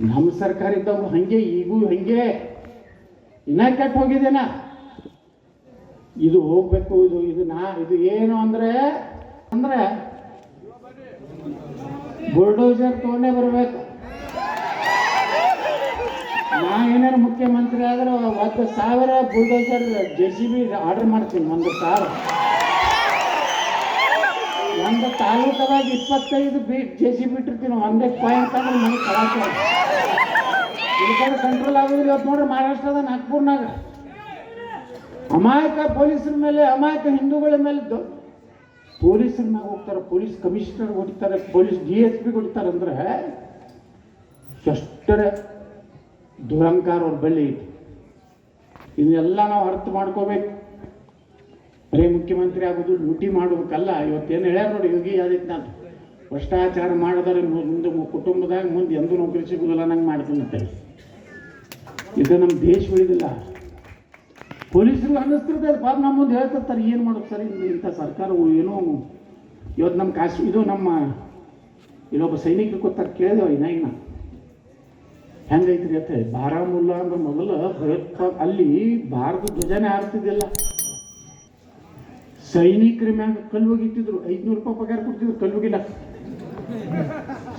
ನಮ್ಮ ಸರ್ಕಾರ ಇದ್ದವ್ರು ಹಂಗೆ, ಈಗೂ ಹಂಗೆ. ಇನ್ನೂ ಕೆಟ್ಟ ಹೋಗಿದ್ದೇನ? ಇದು ಹೋಗ್ಬೇಕು, ಇದು ಇದು ನಾ, ಇದು ಏನು ಅಂದ್ರೆ ಅಂದ್ರೆ ಬುಲ್ಡೋಸರ್ ತಗೊಂಡೇ ಬರ್ಬೇಕು. ನಾ ಏನಾರು ಮುಖ್ಯಮಂತ್ರಿ ಆದ್ರೆ ಒಂದು ಸಾವಿರ bulldozer J C B order ಮಾಡ್ತೀನಿ, ಒಂದು ಸಾವಿರ. ಒಂದು ತಾಲೂಕದಾಗ ಇಪ್ಪತ್ತೈದು ಬೀಟ್ ಜೆ ಸಿ ಬಿಟ್ಟಿರ್ತೀನಿ ಒಂದೇ ಪಾಯಿಂಟ್ ಅಂದ್ರೆ ಕಳಾಕ ಇದಕ್ಕೆ ಕಂಟ್ರೋಲ್ ಆಗೋದಿಲ್ಲ. ಇವತ್ತು ನೋಡ್ರಿ ಮಹಾರಾಷ್ಟ್ರದ ನಾಗ್ಪುರ್ನಾಗ. ಅಮಾಯಕ ಪೊಲೀಸರ ಮೇಲೆ, ಅಮಾಯಕ ಹಿಂದೂಗಳ ಮೇಲೆ ಪೊಲೀಸರ ಮ್ಯಾಗ ಹೋಗ್ತಾರೆ, ಪೊಲೀಸ್ ಕಮಿಷನರ್ ಹೊಡಿತಾರೆ, ಪೊಲೀಸ್ ಡಿ ಎಸ್ ಪಿ ಹೊಡಿತಾರೆ ಅಂದ್ರೆ ಎಷ್ಟರ ದುರಂಕಾರ ಅವ್ರ ಬಳಿ ಇದೆ. ಇದನ್ನೆಲ್ಲ ನಾವು ಅರ್ಥ ಮಾಡ್ಕೋಬೇಕು. ಬರೀ ಮುಖ್ಯಮಂತ್ರಿ ಆಗೋದು ಲೂಟಿ ಮಾಡಬೇಕಲ್ಲ, ಇವತ್ತೇನು ಹೇಳ್ಯಾರ ನೋಡಿ ಯೋಗಿ ಆದಿತ್ಯನಾಥ್. ಭ್ರಷ್ಟಾಚಾರ ಮಾಡಿದರೆ ಮುಂದೆ ಕುಟುಂಬದಾಗ ಮುಂದೆ ಎಂದೂ ನೌಕರಿ ಸಿಗುದಿಲ್ಲ, ನಂಗೆ ಮಾಡ್ತೀನಿ ಇದು ನಮ್ಮ ದೇಶ ಉಳಿದಿಲ್ಲ. ಪೊಲೀಸರು ಅನ್ನಿಸ್ತಿರ್ತದೆ ಪಾಪ ನಮ್ಮ ಮುಂದೆ ಹೇಳ್ತಿರ್ತಾರೆ, ಏನು ಮಾಡೋದು ಸರ್? ಇಂಥ ಸರ್ಕಾರವು ಏನೋ ಇವತ್ತು ನಮ್ಮ ಕಾಶ್ ಇದು ನಮ್ಮ ಇಲ್ಲೊಬ್ಬ ಸೈನಿಕ ಗೊತ್ತಾರೆ ಕೇಳಿದೆವು ಇನ್ನ ಇನ್ನ ಹೆಂಗೈತ್ರಿ ಅಂತ ಬಾರಾಮುಲ್ಲಾ ಅಂದ್ರೆ ಮೊದಲು ಭಯೋತ್ಪಾದ ಅಲ್ಲಿ ಭಾರತ ಧ್ವಜನೇ ಹಾರ್ತಿದ್ದಿಲ್ಲ. ಸೈನಿಕರ ಮ್ಯಾಗ ಕಲ್ಲು ಹೋಗಿಟ್ಟಿದ್ರು ಐದ್ನೂರು ರೂಪಾಯಿ ಪಗಾರ ಕೊಡ್ತಿದ್ರು ಕಲ್ಲು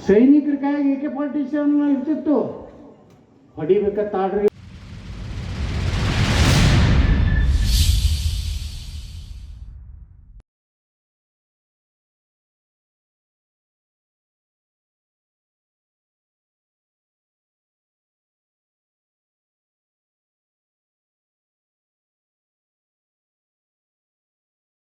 ಸೈನಿಕರ ಕೈಯಾಗ ಎ ಕೆ ಫಾರ್ಟಿ ಸೆವೆನ್ ಇರ್ತಿತ್ತು. ಹೊಡಿಬೇಕ ತಾಡ್ರಿ